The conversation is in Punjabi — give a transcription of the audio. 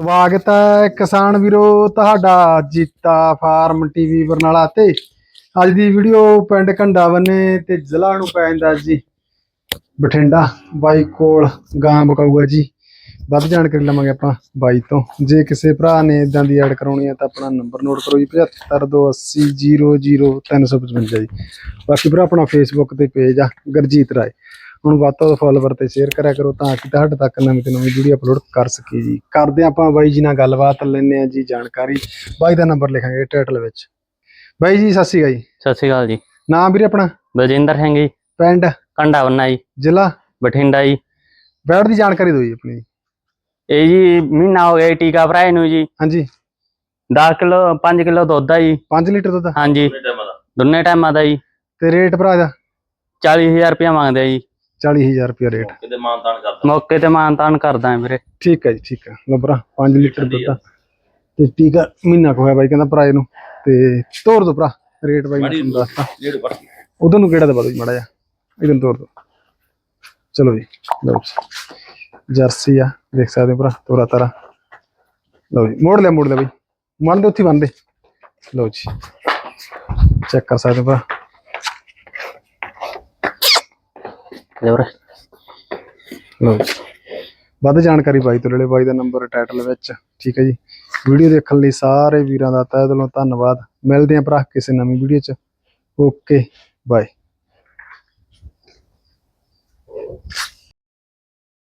ਸਵਾਗਤ ਹੈ ਕਿਸਾਨ ਵੀਰੋ, ਤੁਹਾਡਾ ਜੀਤਾ ਫਾਰਮ ਟੀਵੀ ਬਰਨਾਲਾ ਤੇ। ਅੱਜ ਦੀ ਵੀਡੀਓ ਪਿੰਡ ਘੰਡਾ ਤੇ ਜ਼ਿਲ੍ਹਾ ਨੂੰ ਪੈ ਜੀ। ਬਠਿੰਡਾ ਬਾਈ ਕੋਲ ਗਾਂ ਬਕਾਊਗਾ ਜੀ। ਵੱਧ ਜਾਣਕਾਰੀ ਲਵਾਂਗੇ ਆਪਾਂ ਬਾਈ ਤੋਂ। ਜੇ ਕਿਸੇ ਭਰਾ ਨੇ ਇਦਾਂ ਦੀ ਐਡ ਕਰਾਉਣੀ ਹੈ ਤਾਂ ਆਪਣਾ ਨੰਬਰ ਨੋਟ ਕਰੋ ਜੀ 7528000355 ਜੀ। ਬਾਕੀ ਭਰਾ ਆਪਣਾ ਫੇਸਬੁੱਕ ਤੇ ਪੇਜ ਆ, ਗਰਜੀਤ ਰਾਏ। ਹੁਣ ਵੱਧ ਤੋਂ ਵੱਧ ਫੋਲੋਵਰ ਤੇ ਸ਼ੇਅਰ ਕਰਿਆ ਕਰੋ ਤਾਂ ਕਿ ਤੁਹਾਡੇ ਤੱਕ ਨਵੀਂ ਤੋਂ ਨਵੀਂ ਵੀਡੀਓ ਅਪਲੋਡ ਕਰ ਸਕੀਏ ਜੀ। ਕਰਦੇ ਆਪਾਂ ਬਾਈ ਜੀ ਨਾਲ ਗੱਲਬਾਤ ਲੈਣੇ ਆ ਜੀ ਜਾਣਕਾਰੀ। ਬਾਈ ਦਾ ਨੰਬਰ ਲਿਖਾਂਗੇ ਟਾਈਟਲ ਵਿੱਚ। ਬਾਈ ਜੀ ਸਤਿ ਸ਼੍ਰੀ ਅਕਾਲ ਜੀ। ਸਤਿ ਸ਼੍ਰੀ ਅਕਾਲ ਜੀ। ਨਾਮ ਵੀਰੇ ਆਪਣਾ? ਬਲਜਿੰਦਰ ਸਿੰਘ ਜੀ। ਪਿੰਡ? ਕੰਡਾ ਬੰਨਾ ਜੀ। ਜ਼ਿਲ੍ਹਾ? ਬਠਿੰਡਾ ਜੀ। ਬੈਡ ਦੀ ਜਾਣਕਾਰੀ ਦਿਓ ਜੀ ਆਪਣੀ। ਜੀ। ਇਹ ਜੀ ਮਹੀਨਾ ਹੋ ਗਿਆ ਟੀਕਾ ਭਰਾਏ ਨੂੰ ਜੀ। ਹਾਂਜੀ। 10 ਕਿਲੋ 5 ਕਿਲੋ ਦੁੱਧ ਆ ਜੀ। 5 ਲੀਟਰ ਦੁੱਧ ਹਾਂਜੀ। ਦੋਨੇ ਟਾਈਮਾਂ ਦਾ। ਜੀ। ਤੇ ਰੇਟ ਭਰਾ ਦਾ 40000 ਰੁਪਇਆ ਮੰਗਦੇ ਆ ਜੀ। 40000 ਰੁਪਏ ਰੇਟ ਕਿਤੇ ਮਾਨਤਾਨ ਕਰਦਾ। ਮੌਕੇ ਤੇ ਮਾਨਤਾਨ ਕਰਦਾ ਵੀਰੇ। ਠੀਕ ਹੈ ਜੀ ਠੀਕ ਹੈ। ਲੋ ਭਰਾ 5 ਲੀਟਰ ਦੁੱਧ। ਤੇ ਟੀਕਾ ਮਹੀਨਾ ਕੁ ਹੋਇਆ ਬਾਈ ਕਹਿੰਦਾ ਭਰਾ ਇਹਨੂੰ। ਤੇ ਤੋਰ ਦੋ ਭਰਾ ਰੇਟ ਬਾਈ ਤੁਹਾਨੂੰ ਦੱਸਤਾ ਜਿਹੜੇ ਪਰ ਉਧਰ ਨੂੰ ਕਿਹੜਾ ਦਬਾ ਦੋ ਜੀ ਮਾੜਾ ਜਿਹਾ? ਇਧਰ ਨੂੰ ਤੋਰ ਦੋ। ਚਲੋ ਜੀ ਲਓ ਜੀ। ਜਰਸੀ ਆ ਦੇਖ ਸਕਦੇ ਹੋ ਭਰਾ ਤੋਰਾ ਤਾਰਾ। ਲਓ ਜੀ ਮੋੜ ਲਿਆ ਮੋੜ ਲਿਆ ਬਈ। ਮੰਨ ਦੇ ਉੱਥੇ ਬੰਨ ਦੇ। ਲਓ ਜੀ। ਚੈੱਕ ਕਰ ਸਕਦੇ ਹੋ ਭਰਾ। ਲੈ ਲਓ ਜੀ। ਵੱਧ ਜਾਣਕਾਰੀ ਬਾਈ ਤੋਂ ਲੈ ਲਿਓ ਬਾਈ ਦਾ ਨੰਬਰ ਟਾਈਟਲ ਵਿੱਚ। ਠੀਕ ਹੈ ਜੀ। ਵੀਡੀਓ ਦੇਖਣ ਲਈ ਸਾਰੇ ਵੀਰਾਂ ਦਾ ਤਹਿ ਦਿਲੋਂ ਧੰਨਵਾਦ। ਮਿਲਦੇ ਆਂ ਭਰਾ ਕਿਸੇ ਨਵੀਂ ਵੀਡੀਓ 'ਚ। Okay bye